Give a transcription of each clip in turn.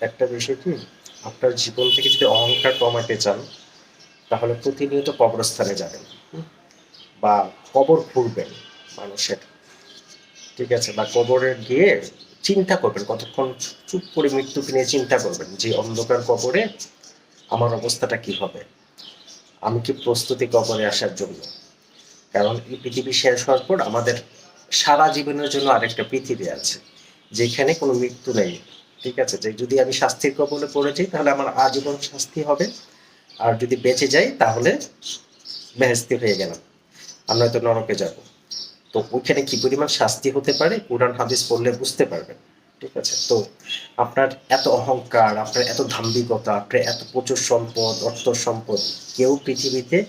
একটা বিষয় কি, আপনার জীবন থেকে যদি অহংকার কমাতে চান, তাহলে প্রতিনিয়ত কবরস্থানে যাবেন? বা কবর ঘুরবেন মানুষের। ঠিক আছে, বা কবরে গিয়ে চিন্তা করবেন, কতক্ষণ চুপ করে মৃত্যুকে নিয়ে চিন্তা করবেন যে অন্ধকার কবরে আমার অবস্থাটা কি হবে। আমি কি প্রস্তুতি কবরে আসার জন্য? কারণ এই পৃথিবী শেষ হওয়ার পর আমাদের সারা জীবনের জন্য আরেকটা পৃথিবী আছে, যেখানে কোনো মৃত্যু নেই। ঠিক আছে? যে যদি আমি শাস্তির কবলে পড়ে যাই, তাহলে আমার আজীবন শাস্তি হবে। আর যদি বেঁচে যাই, তাহলে বেহেস্তি হয়ে গেলাম। আমরা তো নরকে যাব। তো ওইখানে কি পরিমাণ শাস্তি হতে পারে? কোরআন, হাদিস পড়লে বুঝতে পারবেন। ঠিক আছে? তো আপনার এত অহংকার, আপনার এত ধাম্বিকতা, আপনার এত প্রচুর সম্পদ, অর্থ সম্পদ, কেউ পৃথিবীতে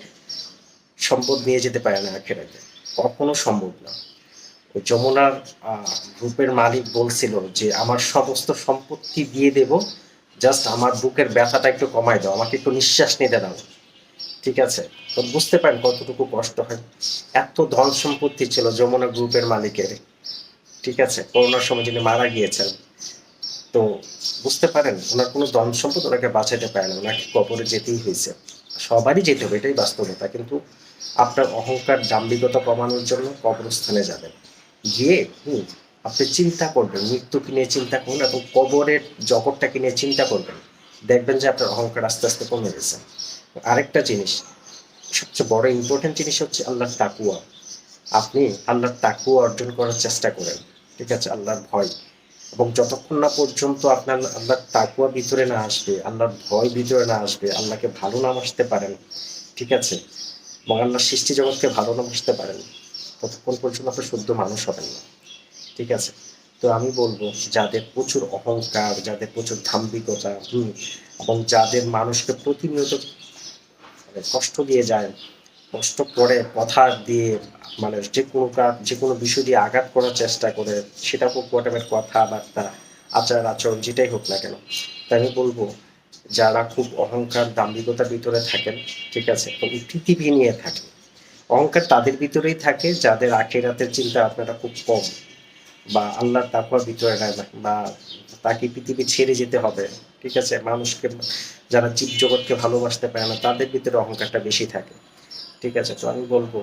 সম্পদ নিয়ে যেতে পারে না আখেরাতে কখনো সম্ভব না। যমুনার গ্রুপের মালিক বলছিল যে, আমার সমস্ত সম্পত্তি দিয়ে দেব, জাস্ট আমার বুকের ব্যথাটা একটু কমায় দাও, আমাকে একটু নিঃশ্বাস নিতে দাও। ঠিক আছে? তো বুঝতে পারেন কতটুকু কষ্ট হয়। এত ধন সম্পত্তি ছিল যমুনা গ্রুপের মালিকের। ঠিক আছে? করোনার সময় যিনি মারা গিয়েছেন, তো বুঝতে পারেন, ওনার কোনো ধন সম্পদ ওনাকে বাঁচাতে পারে না। ওনাকে কবরে যেতেই হয়েছে। সবারই যেতে হবে, এটাই বাস্তবতা। কিন্তু আপনার অহংকার, দাম্ভিকতা কমানোর জন্য কবরস্থানে যাবেন। গিয়ে, হুম, আপনি চিন্তা করবেন, মৃত্যুকে নিয়ে চিন্তা করুন এবং কবরের জগৎটাকে নিয়ে চিন্তা করবেন। দেখবেন যে আপনার অহংকার আস্তে আস্তে কমে গেছে। আরেকটা জিনিস, সবচেয়ে বড় ইম্পর্টেন্ট জিনিস হচ্ছে আল্লাহর তাকুয়া আপনি আল্লাহর তাকুয়া অর্জন করার চেষ্টা করেন, ঠিক আছে, আল্লাহর ভয়। এবং যতক্ষণ না পর্যন্ত আপনার আল্লাহর তাকুয়া ভিতরে না আসবে, আল্লাহর ভয় ভিতরে না আসবে, আল্লাহকে ভালো নাম আসতে পারেন, ঠিক আছে? এবং আল্লাহর সৃষ্টি জগৎকে ভালো নাম আসতে পারেন। ততক্ষণ পর্যন্ত আপনি শুদ্ধ মানুষ হবেন না। ঠিক আছে? তো আমি বলব, যাদের প্রচুর অহংকার, যাদের প্রচুর ধাম্বিকতা এবং যাদের মানুষকে প্রতিনিয়ত মানে কষ্ট দিয়ে যায়, কষ্ট করে কথা দিয়ে মানে যে কোনো কাজ, যে কোনো বিষয় দিয়ে আঘাত করার চেষ্টা করে, সেটা হোক হোয়াটেভার কথাবার্তা, আচার আচরণ, যেটাই হোক না কেন। তাই আমি বলব, যারা খুব অহংকার দাম্ভিকতার ভিতরে থাকেন, ঠিক আছে? এবং পৃথিবী নিয়ে থাকেন অহংকার তাদের ভিতরেই থাকে, যাদের আখেরাতের চিন্তা আপনারা খুব কম। বা আল্লাহর তাকুয়ার ভিতরে নেয় না বা তাকে পৃথিবী ছেড়ে যেতে হবে, ঠিক আছে? মানুষকে, যারা জীব জগৎকে ভালোবাসতে পারে না, তাদের ভিতরে অহংকারটা বেশি থাকে, ঠিক আছে? তো আমি বলব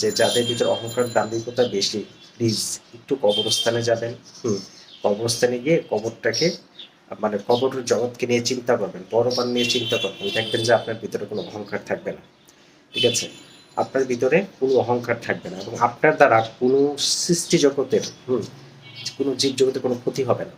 যে যাদের ভিতরে অহংকার, দাম্ভিকতা বেশি প্লিজ একটু কবরস্থানে যাবেন, হুম? কবরস্থানে গিয়ে কবরটাকে মানে কবর জগৎকে নিয়ে চিন্তা করবেন, পরপার নিয়ে চিন্তা করবেন। দেখবেন যে আপনার ভিতরে কোনো অহংকার থাকবে না, ঠিক আছে? আপনার ভিতরে কোনো অহংকার থাকবে না এবং আপনার দ্বারা কোনো সৃষ্টি জগতের, হুম, কোনো জীব জগতের কোনো ক্ষতি হবে না।